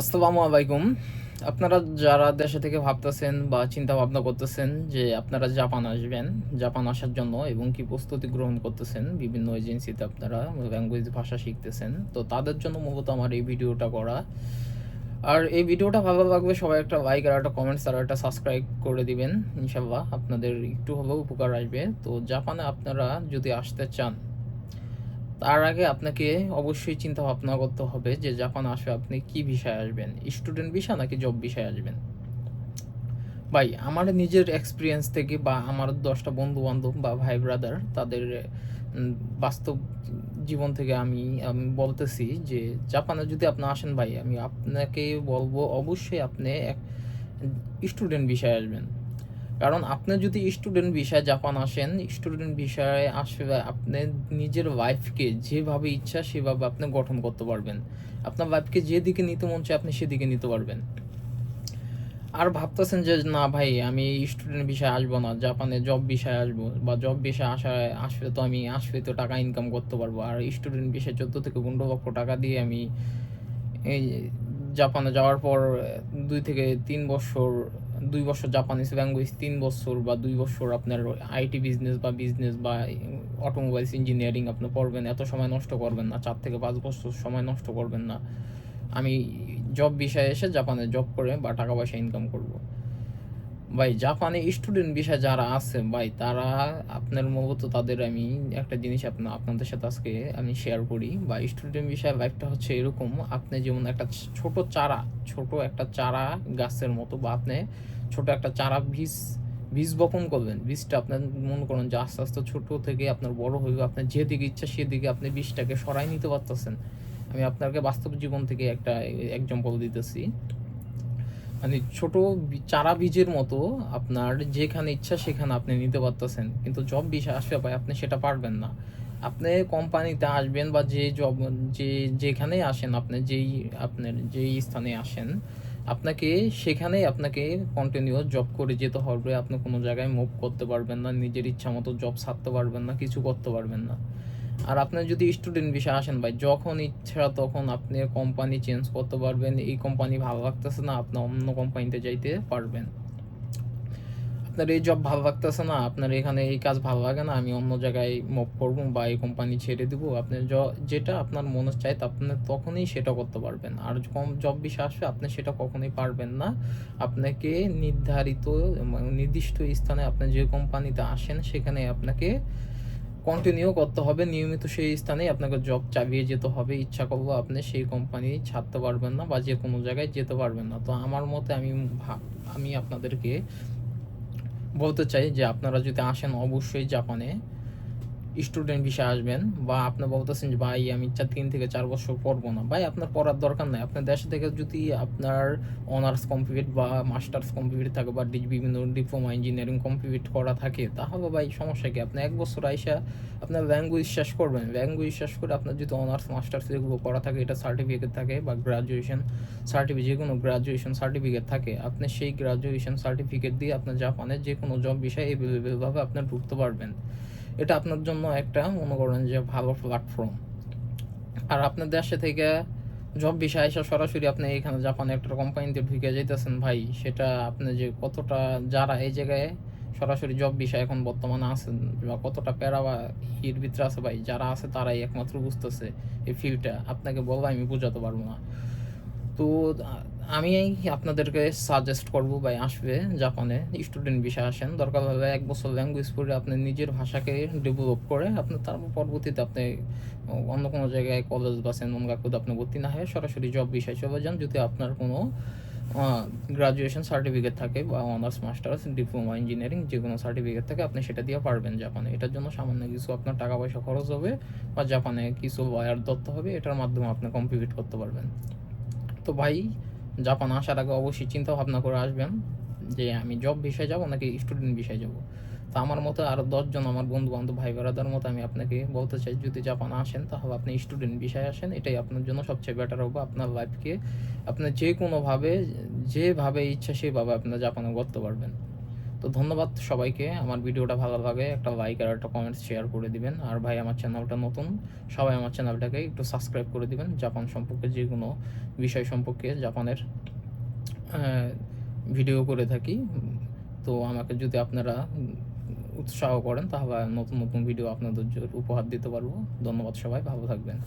আসসালামু আলাইকুম। আপনারা যারা দেশে থেকে ভাবতেছেন বা চিন্তা ভাবনা করতেছেন যে আপনারা জাপান আসবেন, জাপান আসার জন্য এবং কি প্রস্তুতি গ্রহণ করতেছেন, বিভিন্ন এজেন্সিতে আপনারা ল্যাঙ্গুয়েজ ভাষা শিখতেছেন, তো তাদের জন্য মূলত আমার এই ভিডিওটা করা। আর এই ভিডিওটা ভালো লাগবে সবাই একটা লাইক আর একটা কমেন্টস আর একটা সাবস্ক্রাইব করে দিবেন, ইনশাল্লাহ আপনাদের একটু হলেও উপকার আসবে। তো জাপানে আপনারা যদি আসতে চান তার আগে আপনাকে অবশ্যই চিন্তা ভাবনা করতে হবে যে জাপান আসে আপনি কি বিষয়ে আসবেন? স্টুডেন্ট ভিসা নাকি জব বিষয়ে আসবেন? ভাই, আমার নিজের এক্সপিরিয়েন্স থেকে বা আমার দশটা বন্ধু বান্ধব বা ভাই ব্রাদার তাদের বাস্তব জীবন থেকে আমি আমি বলতেছি যে জাপানে যদি আপনি আসেন ভাই, আমি আপনাকে বলব অবশ্যই আপনি এক স্টুডেন্ট বিষয়ে আসবেন। কারণ আপনি যদি স্টুডেন্ট ভিসায় জাপান আসেন স্টুডেন্ট ভিসায় আসবে আপনি নিজের ওয়াইফকে যেভাবে ইচ্ছা সেভাবে আপনি গঠন করতে পারবেন। আপনার লাইফকে যেদিকে নিতে মন চায় আপনি সেদিকে নিতে পারবেন। আর ভাবতেছেন যে, না ভাই, আমি স্টুডেন্ট বিষয়ে আসব না, জাপানে জব বিষয়ে আসব বা জব বিষয়ে আসায় আসলে তো আমি, আসলে তো টাকা ইনকাম করতে পারব। আর স্টুডেন্ট বিষয়ে চোদ্দ থেকে পনেরো লক্ষ টাকা দিয়ে আমি এই জাপানে যাওয়ার পর দুই থেকে তিন বছর, দুই বছর জাপানিজ ল্যাঙ্গুয়েজ তিন বছর বা দুই বছর আপনার আইটি বিজনেস বা বিজনেস বা অটোমোবাইলস ইঞ্জিনিয়ারিং আপনি পড়বেন, এত সময় নষ্ট করবেন না, চার থেকে পাঁচ বছর সময় নষ্ট করবেন না। আমি জব বিষয়ে এসে জাপানে জব করে বা টাকা পয়সা ইনকাম করব। ভাই, জাপানে স্টুডেন্ট বিষয় যারা আছে, ভাই, তারা আপনার মূলত তাদের আমি একটা জিনিস আপনা, আপনাদের সাথে আজকে আমি শেয়ার করি। বা স্টুডেন্ট বিষয়ের লাইফটা হচ্ছে এরকম, আপনি যেমন একটা ছোট চারা, ছোট একটা চারা গাছের মতো বা আপনি ছোট একটা চারা বীজ বীজ বপন করবেন। বীজটা আপনার মনে করেন যে আস্তে আস্তে ছোট থেকে আপনার বড় হইবে আপনার যেদিকে ইচ্ছা সেদিকে আপনি বীজটাকে সরাই নিতে পারতেছেন। আমি আপনাকে বাস্তব জীবন থেকে একটা এক্সাম্পল দিতেছি। মানে ছোট চারা বীজের মতো আপনার যেখানে ইচ্ছা সেখানে আপনি নিতে পারতেছেন। কিন্তু জব বিষয় আসবে ভাই, আপনি সেটা পারবেন না। আপনি কোম্পানিতে আসবেন বা যে জব যে যেখানে আসেন, আপনি যেই, আপনার যেই স্থানে আসেন, আপনাকে সেখানেই আপনাকে কন্টিনিউ জব করে যেতে হবে। আপনি কোনো জায়গায় মুভ করতে পারবেন না, নিজের ইচ্ছা মতো জব ছাড়তে পারবেন না, কিছু করতে পারবেন না। আর আপনি যদি স্টুডেন্ট বিষয়ে আসেন ভাই, যখন ইচ্ছা তখন আপনি কোম্পানি চেঞ্জ করতে পারবেন। এই কোম্পানি ভালো লাগতেছে না, আপনি অন্য কোম্পানিতে যাইতে পারবেন। আপনার এই জব ভালো লাগতেছে না, আপনার এখানে এই কাজ ভালো লাগে না, আমি অন্য জায়গায় মুভ করব বা এই কোম্পানি ছেড়ে দিব। আপনি যেটা আপনার মনে তা আপনি তখনই সেটা করতে পারবেন। আর কম জব বিষয় আসবে, আপনি সেটা কখনোই পারবেন না। আপনাকে নির্ধারিত, নির্দিষ্ট স্থানে আপনি যে কোম্পানিতে আসেন, সেখানে আপনাকে কন্টিনিউ করতে হবে। নিয়মিত সেই স্থানে আপনাকে জব চাবিয়ে যেতে হবে। ইচ্ছা করব আপনি সেই কোম্পানি ছাড়তে পারবেন না বা যে কোনো জায়গায় যেতে পারবেন না। তো আমার মতে আমি আমি আপনাদেরকে বলতে চাই যে আপনারা যদি আসেন অবশ্যই জাপানে স্টুডেন্ট বিষয়ে আসবেন বা আপনি বলতেছেন যে, ভাই, আমি চার তিন থেকে চার বছর পড়ব না। ভাই, আপনার পড়ার দরকার নাই। আপনার দেশ থেকে যদি আপনার অনার্স কমপ্লিট বা মাস্টার্স কমপ্লিট থাকে বা বিভিন্ন ডিপ্লোমা ইঞ্জিনিয়ারিং কমপ্লিট করা থাকে, তাহলে ভাই সমস্যা কি? আপনি এক বছর আইসা আপনার ল্যাঙ্গুয়েজ শেষ করবেন। ল্যাঙ্গুয়েজ শেষ করে আপনার যদি অনার্স মাস্টার্স এগুলো করা থাকে, এটা সার্টিফিকেট থাকে বা গ্রাজুয়েশন সার্টিফিকেট যে কোনো গ্রাজুয়েশন সার্টিফিকেট থাকে, আপনি সেই গ্রাজুয়েশন সার্টিফিকেট দিয়ে আপনার জাপানের যে কোনো জব বিষয়ে এভেলেবেলভাবে আপনার ঢুকতে পারবেন। এটা আপনার জন্য একটা মনে করেন যে ভালো প্ল্যাটফর্ম আর আপনার দেশে থেকে জব বিষয় এসে সরাসরি আপনি এখানে জাপানে একটা কোম্পানিতে ঢুকে যাইতেছেন ভাই, সেটা আপনি যে কতটা যারা এই জায়গায় সরাসরি জব বিষয় এখন বর্তমানে আছেন বা কতটা প্যারা বা ইর ভিতরে আছে ভাই, যারা আছে তারাই একমাত্র বুঝতেছে এই ফিল্ডটা আপনাকে বলব আমি বোঝাতে পারব না। তো আমি আপনাদেরকে সাজেস্ট করব ভাই আসবে জাপানে স্টুডেন্ট বিষয়ে আসেন। দরকার হলে এক বছর ল্যাঙ্গুয়েজ পড়ে আপনি নিজের ভাষাকে ডেভেলপ করে আপনি তারপর পরবর্তীতে আপনি অন্য কোনো জায়গায় কলেজ বা সেন কাকুতে আপনি ভর্তি না হয়ে সরাসরি জব বিষয়ে চলে যান। যদি আপনার কোনো গ্রাজুয়েশন সার্টিফিকেট থাকে বা অনার্স মাস্টার্স ডিপ্লোমা ইঞ্জিনিয়ারিং যে কোনো সার্টিফিকেট থাকে, আপনি সেটা দিয়ে পারবেন জাপানে এটার জন্য সামান্য কিছু আপনার টাকা পয়সা খরচ হবে বা জাপানে কিছু ওয়ার ধরতে হবে, এটার মাধ্যমে আপনি কমপ্লিট করতে পারবেন। তো ভাই জাপান আসার আগে অবশ্যই চিন্তা ভাবনা করে আসবেন যে আমি জব বিষয়ে যাব নাকি স্টুডেন্ট বিষয়ে যাব। তা আমার মতো আরও দশজন আমার বন্ধু বান্ধব ভাই বেড়াদার মতো আমি আপনাকে বলতে চাই, যদি জাপান আসেন তাহলে আপনি স্টুডেন্ট বিষয়ে আসেন, এটাই আপনার জন্য সবচেয়ে বেটার হবে আপনার লাইফকে আপনার যে কোনোভাবে যেভাবে ইচ্ছা সেভাবে আপনার জাপানে করতে পারবেন। তো ধন্যবাদ সবাইকে। আমার ভিডিওটা ভালো লাগে, একটা লাইক আর একটা কমেন্ট শেয়ার করে দিবেন। আর ভাই, আমার চ্যানেলটা নতুন, সবাই আমার চ্যানেলটাকে একটু সাবস্ক্রাইব করে দিবেন। জাপান সম্পর্কে যে কোনো বিষয় সম্পর্কে জাপানের ভিডিও করে থাকি। তো আমাকে যদি আপনারা উৎসাহ করেন, তাহলে নতুন নতুন ভিডিও আপনাদের উপহার দিতে পারব। ধন্যবাদ সবাই, ভালো থাকবেন।